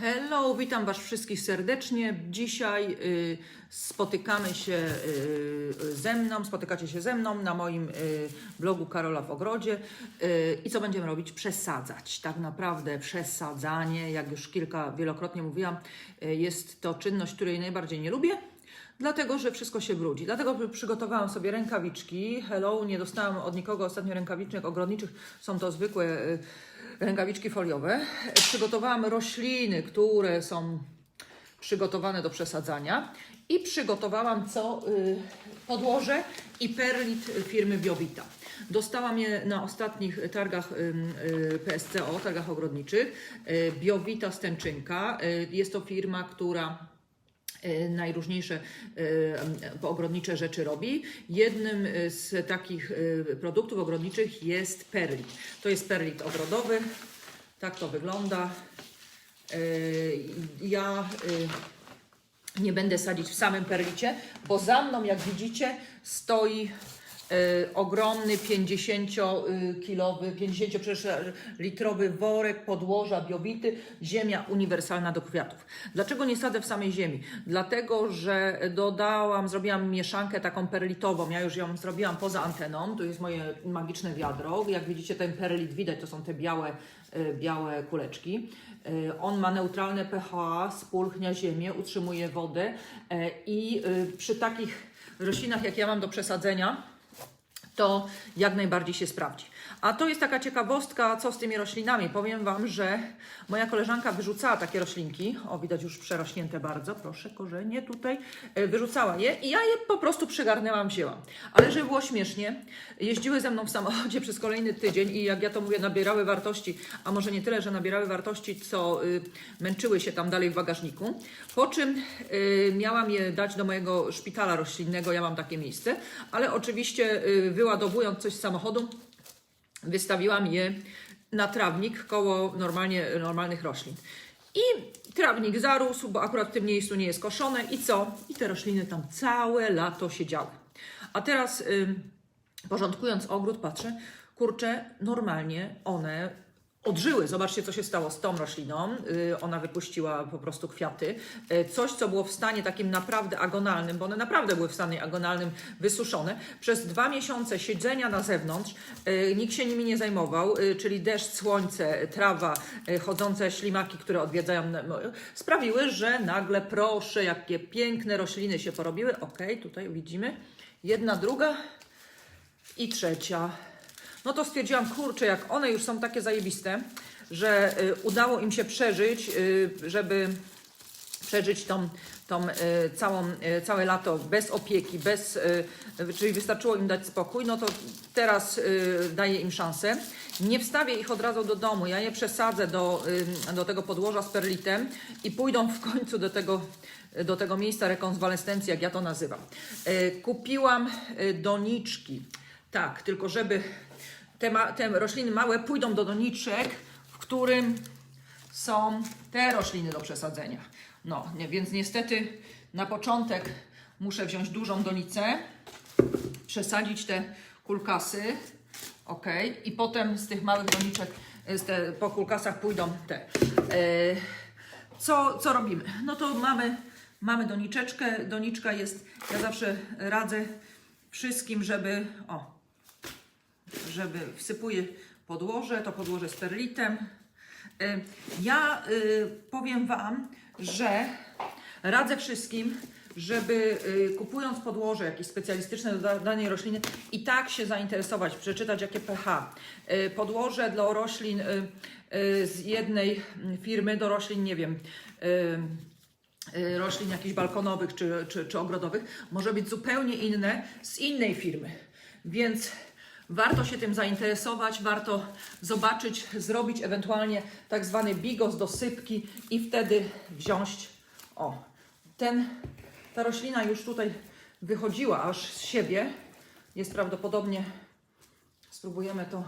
Hello, witam Was wszystkich serdecznie. Dzisiaj y, spotykamy się y, ze mną, spotykacie się ze mną na moim y, blogu Karola w Ogrodzie. Y, I co będziemy robić? Przesadzać. Tak naprawdę przesadzanie, jak już kilka, wielokrotnie mówiłam, y, jest to czynność, której najbardziej nie lubię. Dlatego, że wszystko się brudzi. Dlatego przygotowałam sobie rękawiczki. Hello, nie dostałam od nikogo ostatnio rękawiczek ogrodniczych. Są to zwykłe y, rękawiczki foliowe. Przygotowałam rośliny, które są przygotowane do przesadzania. I przygotowałam co y, podłoże i perlit firmy Biowita. Dostałam je na ostatnich targach y, PSCO, targach ogrodniczych. Biowita Stęczynka. Jest to firma, która najróżniejsze e, ogrodnicze rzeczy robi. Jednym e, z takich produktów ogrodniczych jest perlit. To jest perlit ogrodowy. Tak to wygląda. Ja nie będę sadzić w samym perlicie, bo za mną, jak widzicie, stoi ogromny 50-kilowy, 50-litrowy worek podłoża biowity, ziemia uniwersalna do kwiatów. Dlaczego nie sadzę w samej ziemi? Dlatego, że dodałam, zrobiłam mieszankę taką perlitową. Ja już ją zrobiłam poza anteną. Tu jest moje magiczne wiadro. Jak widzicie, ten perlit widać, to są te białe, e, białe kuleczki. E, On ma neutralne pH, spulchnia ziemię, utrzymuje wodę i przy takich roślinach, jak ja mam do przesadzenia, to jak najbardziej się sprawdzi. A to jest taka ciekawostka, co z tymi roślinami. Powiem Wam, że moja koleżanka wyrzucała takie roślinki. O, widać już przerośnięte bardzo. Proszę, korzenie tutaj. E, Wyrzucała je i ja je po prostu przygarnęłam, wzięłam. Ale żeby było śmiesznie, jeździły ze mną w samochodzie przez kolejny tydzień i jak ja to mówię, nabierały wartości, a może nie tyle, że nabierały wartości, co y, męczyły się tam dalej w bagażniku. Po czym y, miałam je dać do mojego szpitala roślinnego, ja mam takie miejsce, ale oczywiście y, wyładowując coś z samochodu, wystawiłam je na trawnik koło normalnie, normalnych roślin. I trawnik zarósł, bo akurat w tym miejscu nie jest koszone. I co? I te rośliny tam całe lato siedziały. A teraz, porządkując ogród, patrzę, kurczę, normalnie one odżyły. Zobaczcie, co się stało z tą rośliną. Y, Ona wypuściła po prostu kwiaty. Y, Coś, co było w stanie takim naprawdę agonalnym, bo one naprawdę były w stanie agonalnym wysuszone. Przez dwa miesiące siedzenia na zewnątrz, y, nikt się nimi nie zajmował, czyli deszcz, słońce, trawa, chodzące ślimaki, które odwiedzają, na- sprawiły, że nagle, proszę, jakie piękne rośliny się porobiły. Ok, tutaj widzimy. Jedna, druga i trzecia. No to stwierdziłam, kurczę, jak one już są takie zajebiste, że y, udało im się przeżyć, y, żeby przeżyć tą, tą y, całą, całe lato bez opieki, bez, czyli wystarczyło im dać spokój, no to teraz daję im szansę. Nie wstawię ich od razu do domu, ja je przesadzę do, do tego podłoża z perlitem i pójdą w końcu do tego, do tego miejsca rekonwalescencji, jak ja to nazywam. Kupiłam doniczki, tak, tylko żeby te, ma, te rośliny małe pójdą do doniczek, w którym są te rośliny do przesadzenia. No, nie, więc niestety na początek muszę wziąć dużą donicę, przesadzić te kulkasy, ok, i potem z tych małych doniczek, z te, po kulkasach pójdą te. E, co, co robimy? No to mamy, mamy doniczeczkę, doniczka jest, ja zawsze radzę wszystkim, żeby, o, żeby wsypuję podłoże, to podłoże z perlitem. Y, Ja y, powiem Wam, że radzę wszystkim, żeby y, kupując podłoże jakieś specjalistyczne do da- danej rośliny i tak się zainteresować, przeczytać jakie pH. Podłoże dla roślin z jednej firmy do roślin, nie wiem, roślin jakichś balkonowych czy, czy, czy ogrodowych może być zupełnie inne z innej firmy. Więc warto się tym zainteresować, warto zobaczyć, zrobić ewentualnie tak zwany bigos do sypki i wtedy wziąć, o, ten, ta roślina już tutaj wychodziła aż z siebie, jest prawdopodobnie, spróbujemy to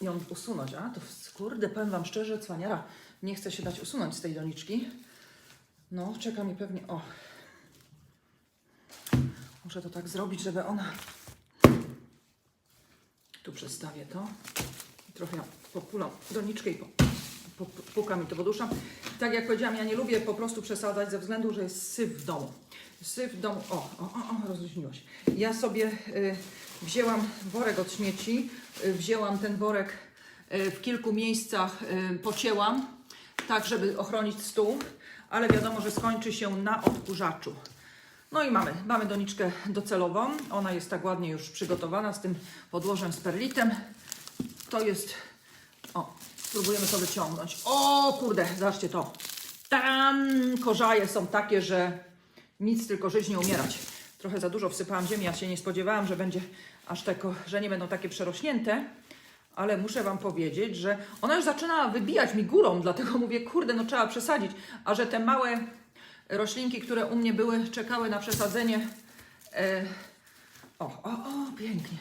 ją usunąć, a to kurde, powiem Wam szczerze, cwaniara, nie chce się dać usunąć z tej doniczki. No, czeka mi pewnie. O. Muszę to tak zrobić, żeby ona. Tu przestawię to. I trochę populam doniczkę i po... pu- puka mi to pod uszem. Tak jak powiedziałam, ja nie lubię po prostu przesadzać ze względu, że jest syf w domu. Syf w domu. O, o, o, o rozluźniło się. Ja sobie y, wzięłam worek od śmieci, y, wzięłam ten worek y, w kilku miejscach, y, pocięłam, tak żeby ochronić stół, ale wiadomo, że skończy się na odkurzaczu. No i mamy, mamy doniczkę docelową. Ona jest tak ładnie już przygotowana z tym podłożem z perlitem. To jest. O, spróbujemy to wyciągnąć. O kurde, zobaczcie to. Tam korzaje są takie, że nic tylko żyć nie umierać. Trochę za dużo wsypałam ziemi, ja się nie spodziewałam, że będzie aż tak, że nie będą takie przerośnięte. Ale muszę Wam powiedzieć, że ona już zaczyna wybijać mi górą, dlatego mówię, kurde, no trzeba przesadzić. A że te małe roślinki, które u mnie były, czekały na przesadzenie. E, o, o, o, pięknie.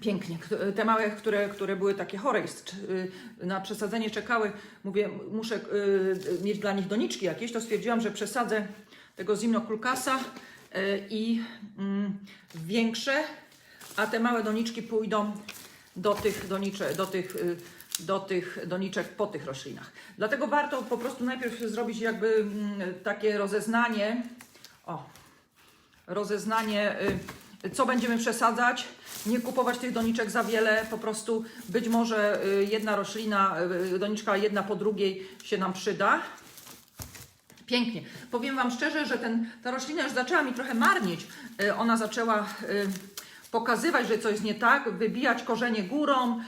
Pięknie. Te małe, które, które były takie chore y, na przesadzenie czekały, mówię, muszę y, mieć dla nich doniczki jakieś, to stwierdziłam, że przesadzę tego zimnokulkasa y, i mm, większe, a te małe doniczki pójdą do tych, donicze, do tych, y, do tych doniczek po tych roślinach. Dlatego warto po prostu najpierw zrobić jakby mm, takie rozeznanie. O, rozeznanie, y, co będziemy przesadzać, nie kupować tych doniczek za wiele, po prostu być może y, jedna roślina, y, doniczka jedna po drugiej się nam przyda. Pięknie. Powiem Wam szczerze, że ten, ta roślina już zaczęła mi trochę marnieć. Ona zaczęła pokazywać, że coś jest nie tak, wybijać korzenie górą, y,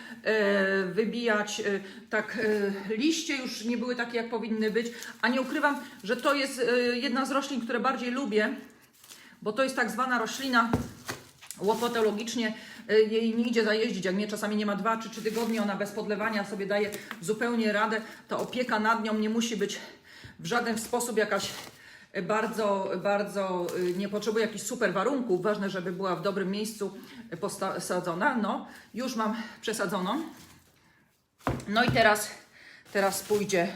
wybijać y, tak y, liście już nie były takie, jak powinny być. A nie ukrywam, że to jest jedna z roślin, które bardziej lubię, bo to jest tak zwana roślina łopatologicznie jej nie idzie zajeździć. Jak mnie czasami nie ma dwa czy trzy tygodnie, ona bez podlewania sobie daje zupełnie radę. Ta opieka nad nią nie musi być w żaden sposób jakaś bardzo, bardzo y, nie potrzebuje jakichś super warunków. Ważne, żeby była w dobrym miejscu posadzona. No, już mam przesadzoną. No i teraz, teraz pójdzie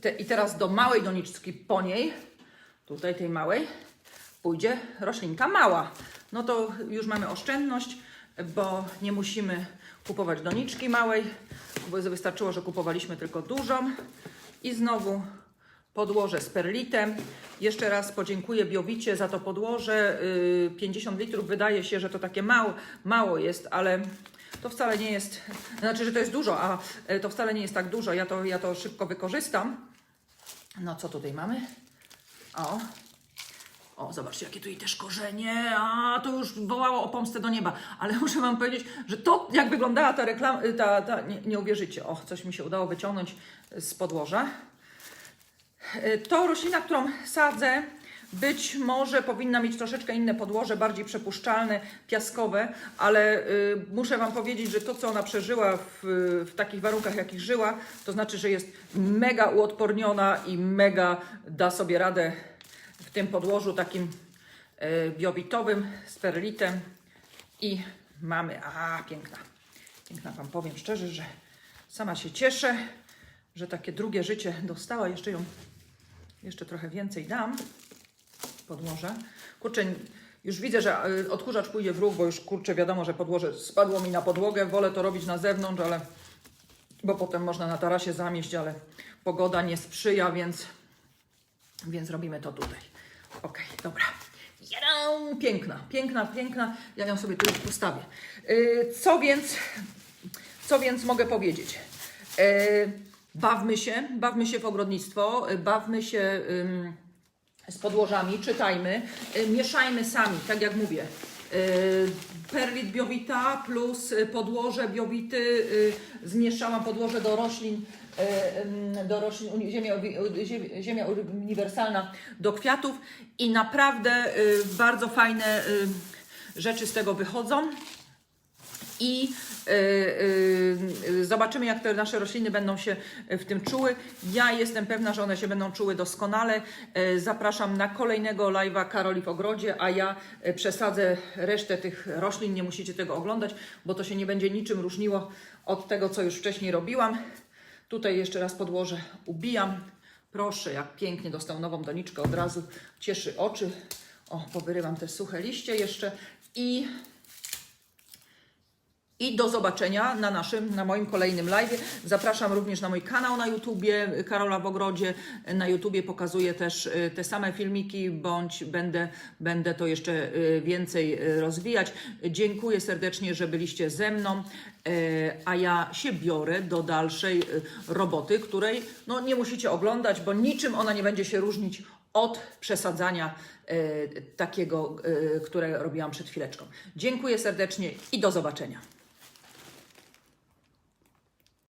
te, i teraz do małej doniczki po niej, tutaj tej małej, pójdzie roślinka mała. No to już mamy oszczędność, bo nie musimy kupować doniczki małej, bo wystarczyło, że kupowaliśmy tylko dużą. I znowu podłoże z perlitem. Jeszcze raz podziękuję Biowicie za to podłoże. Yy, 50 litrów wydaje się, że to takie mało, mało jest, ale to wcale nie jest, znaczy, że to jest dużo, a e, to wcale nie jest tak dużo. Ja to, ja to szybko wykorzystam. No co tutaj mamy? O, o, zobaczcie, jakie tu i też korzenie. A, to już wołało o pomstę do nieba. Ale muszę Wam powiedzieć, że to, jak wyglądała ta reklama, ta, ta, nie, nie uwierzycie. O, coś mi się udało wyciągnąć z podłoża. E, To roślina, którą sadzę, być może powinna mieć troszeczkę inne podłoże, bardziej przepuszczalne, piaskowe, ale y, muszę Wam powiedzieć, że to, co ona przeżyła w, w takich warunkach, jakich żyła, to znaczy, że jest mega uodporniona i mega da sobie radę w tym podłożu takim y, biobitowym z perlitem i mamy, a piękna, piękna Wam powiem szczerze, że sama się cieszę, że takie drugie życie dostała, jeszcze ją jeszcze trochę więcej dam podłoże. Kurczę, już widzę, że y, odkurzacz pójdzie w ruch, bo już kurczę wiadomo, że podłoże spadło mi na podłogę. Wolę to robić na zewnątrz, ale bo potem można na tarasie zamieść, ale pogoda nie sprzyja, więc, więc robimy to tutaj. Ok, dobra. Piękna, piękna, piękna. Ja ją sobie tu już postawię. Y, Co więc, co więc mogę powiedzieć? Bawmy się, bawmy się w ogrodnictwo, bawmy się z podłożami, czytajmy, y, mieszajmy sami, tak jak mówię. Y, Perlit biowita plus podłoże biowity, y, zmieszałam podłoże do roślin, do roślin, ziemia, ziemia uniwersalna do kwiatów i naprawdę bardzo fajne rzeczy z tego wychodzą i y, y, y, zobaczymy, jak te nasze rośliny będą się w tym czuły. Ja jestem pewna, że one się będą czuły doskonale. Y, zapraszam na kolejnego live'a Karoli w ogrodzie, a ja y, przesadzę resztę tych roślin. Nie musicie tego oglądać, bo to się nie będzie niczym różniło od tego, co już wcześniej robiłam. Tutaj jeszcze raz podłoże ubijam. Proszę, jak pięknie dostał nową doniczkę od razu. Cieszy oczy. O, powyrywam te suche liście jeszcze i I do zobaczenia na naszym, na moim kolejnym live. Zapraszam również na mój kanał na YouTubie, Karola w Ogrodzie. Na YouTubie pokazuję też y, te same filmiki, bądź będę, będę to jeszcze y, więcej y, rozwijać. Dziękuję serdecznie, że byliście ze mną, y, a ja się biorę do dalszej roboty, której no, nie musicie oglądać, bo niczym ona nie będzie się różnić od przesadzania y, takiego, y, które robiłam przed chwileczką. Dziękuję serdecznie i do zobaczenia.